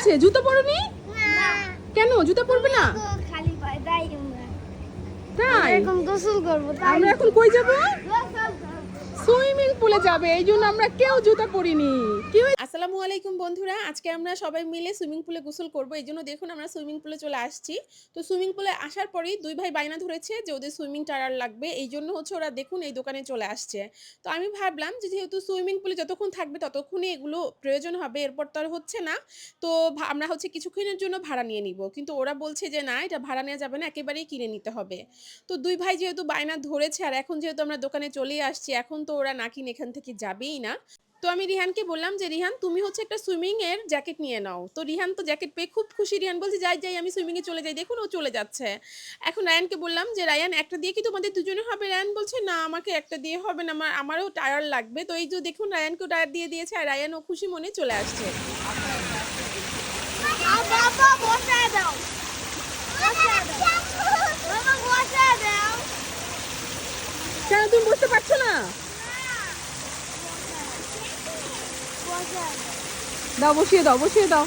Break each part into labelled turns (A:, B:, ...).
A: হয়েছে জুতো পরনি? কেন? জুতো পরবে না? তাই
B: গোসল করব তাই।
A: আমরা এখন কই যাব? সুইমিং পুলে যাবে, এই জন্য আমরা কেউ জুতা পরিনি। আসসালামু আলাইকুম বন্ধুরা, আজকে আমরা সবাই মিলে সুইমিং পুলে গোসল করব, এই জন্য দেখুন আমরা সুইমিং পুলে চলে আসছি। তো সুইমিং পুলে আসার পরেই দুই ভাই বাইনা ধরেছে যে ওদের সুইমিং টায়ার লাগবে, এই জন্য হচ্ছে ওরা দেখুন এই দোকানে চলে আসছে। তো আমি ভাবলাম যে যেহেতু সুইমিং পুলে যতক্ষণ থাকবে ততক্ষণই এগুলো প্রয়োজন হবে, এরপর তো আর হচ্ছে না। তো আমরা হচ্ছে কিছুক্ষণের জন্য ভাড়া নিয়ে নিব, কিন্তু ওরা বলছে যে না, এটা ভাড়া নেওয়া যাবে না, একেবারেই কিনে নিতে হবে। তো দুই ভাই যেহেতু বায়না ধরেছে, আর এখন যেহেতু আমরা দোকানে চলে আসছি, এখন তো ওরা না কিনে এখান থেকে যাবেই না। তো আমি রিহানকে বললাম যে রিহান তুমি হচ্ছে একটা সুইমিং এর জ্যাকেট নিয়ে নাও। তো রিহান তো জ্যাকেট পেয়ে খুব খুশি। রিহান বলছে যাই যাই আমি সুইমিং এ চলে যাই। দেখুন ও চলে যাচ্ছে। এখন রায়ানকে বললাম যে রায়ান একটা দিয়ে কি তোমাদের দুজনে হবে? রায়ান বলছে না আমাকে একটা দিয়ে হবে না। আমার আমারও টায়ার লাগবে। তো এই যে দেখুন রায়ানকেও টায়ার দিয়ে দিয়েছে আর রায়ান ও খুশি মনে চলে আসছে।
B: আর বাবা বসায় দাও। বসায় দাও। বাবা বসায় দাও
A: কেন তুমি বুঝতে পারছ না?
B: বসায়
A: দাও বসিয়ে দাও বসিয়ে দাও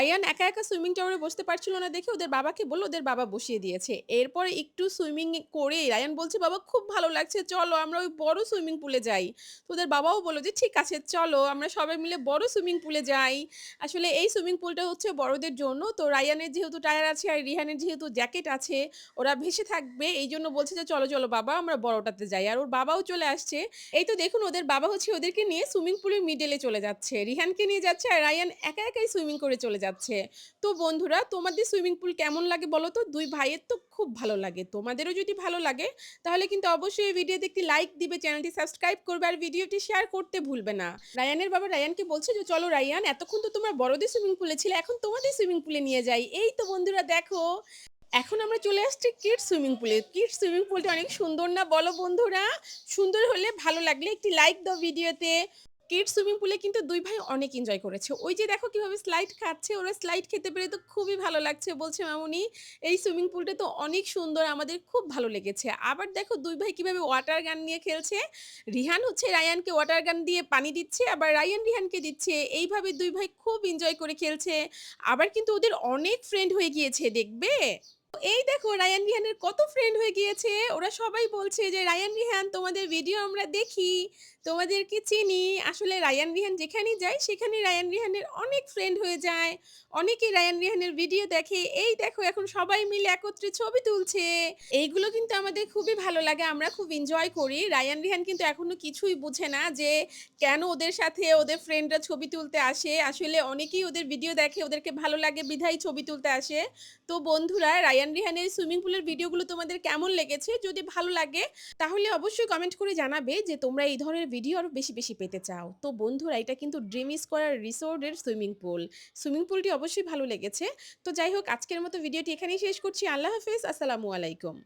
A: রায়ান একা একা সুইমিং টাওয়ারে বসতে পারছিল না দেখে ওদের বাবাকে বলল, ওদের বাবা বসিয়ে দিয়েছে। এরপরে একটু সুইমিং করে রায়ান বলছে, বাবা, খুব ভালো লাগছে, চলো আমরা ওই বড় সুইমিং পুলে যাই। তো ওদের বাবাও বলল যে, ঠিক আছে, চলো, আমরা সবাই মিলে বড় সুইমিং পুলে যাই। আসলে এই সুইমিং পুলটা হচ্ছে বড়দের জন্য। তো রায়ানের যেহেতু টায়ার আছে আর রিহানের যেহেতু জ্যাকেট আছে, ওরা ভেসে থাকবে, এই জন্য বলছে যে, চলো চলো, বাবা, আমরা বড়টাতে যাই। আর ওর বাবাও চলে আসছে। এই তো দেখুন, ওদের বাবা হচ্ছে ওদেরকে নিয়ে সুইমিং পুলের মিডলে চলে যাচ্ছে। রিহানকে নিয়ে যাচ্ছে আর রায়ান একা একাই সুইমিং করে চলে যাচ্ছে। তো বন্ধুরা, তোমাদের সুইমিং পুল কেমন লাগে বলো তো? দুই ভাইয়ের তো খুব ভালো লাগে, তোমাদেরও যদি ভালো লাগে, তাহলে কিন্তু অবশ্যই এই ভিডিওতে একটি লাইক দিবে, চ্যানেলটি সাবস্ক্রাইব করবে আর ভিডিওটি শেয়ার করতে ভুলবে না। রায়ানের বাবা রায়ানকে বলছে যে, চলো রায়ান, এতক্ষণ তো তোমরা বড়দের সুইমিং পুলে ছিল, এখন তোমাদের সুইমিং পুলে নিয়ে যাই। এই তো বন্ধুরা, দেখো, এখন আমরা চলে আসছি কিডস সুইমিং পুলে। কিডস সুইমিং পুলটা অনেক সুন্দর না বলো বন্ধুরা? সুন্দর হলে ভালো লাগলে একটি লাইক দাও ভিডিওতে। কিডস সুইমিং পুলে কিন্তু দুই ভাই অনেক এনজয় করেছে। ওই যে দেখো কীভাবে স্লাইড খাচ্ছে, ওরা স্লাইড খেতে পেরে তো খুবই ভালো লাগছে। বলছে, মামুনি, এই সুইমিং পুলটা তো অনেক সুন্দর, আমাদের খুব ভালো লেগেছে। আবার দেখো দুই ভাই কীভাবে ওয়াটার গান নিয়ে খেলছে। রিহান হচ্ছে রায়ানকে ওয়াটার গান দিয়ে পানি দিচ্ছে, আবার রায়ান রিহানকে দিচ্ছে। এইভাবে দুই ভাই খুব এনজয় করে খেলছে। আবার কিন্তু ওদের অনেক ফ্রেন্ড হয়ে গিয়েছে, দেখবে? এই দেখো রায়ান রিহানের কত ফ্রেন্ড হয়ে গিয়েছে। ওরা সবাই বলছে যে, রায়ান রিহান, তোমাদের ভিডিও আমরা দেখি, তোমাদেরকে চিনি। আসলে রায়ান রিহান যেখানেই যায় সেখানে রায়ান রিহানের অনেক ফ্রেন্ড হয়ে যায়। অনেকেই রায়ান রিহানের ভিডিও দেখে। এই দেখো, এখন সবাই মিলে একত্রে ছবি তুলছে। এইগুলো কিন্তু আমাদের খুবই ভালো লাগে, আমরা খুব এনজয় করি। রায়ান রিহান কিন্তু এখনও কিছুই বুঝে না যে, কেন ওদের সাথে ওদের ফ্রেন্ডরা ছবি তুলতে আসে। আসলে অনেকেই ওদের ভিডিও দেখে, ওদেরকে ভালো লাগে বিধাই ছবি তুলতে আসে। তো বন্ধুরা, রায়ান রিহানের সুইমিং পুলের ভিডিওগুলো তোমাদের কেমন লেগেছে? যদি ভালো লাগে, তাহলে অবশ্যই কমেন্ট করে জানাবে যে তোমরা এই ধরনের ভিডিও আরও বেশি বেশি পেতে চাও। তো বন্ধুরা, এটা কিন্তু ড্রিম স্কোয়ার রিসোর্টের সুইমিং পুল সুইমিং পুলটি অবশ্যই ভালো লেগেছে। তো যাই হোক, আজকের মতো ভিডিওটি এখানেই শেষ করছি। আল্লাহ হাফেজ, আসসালামু আলাইকুম।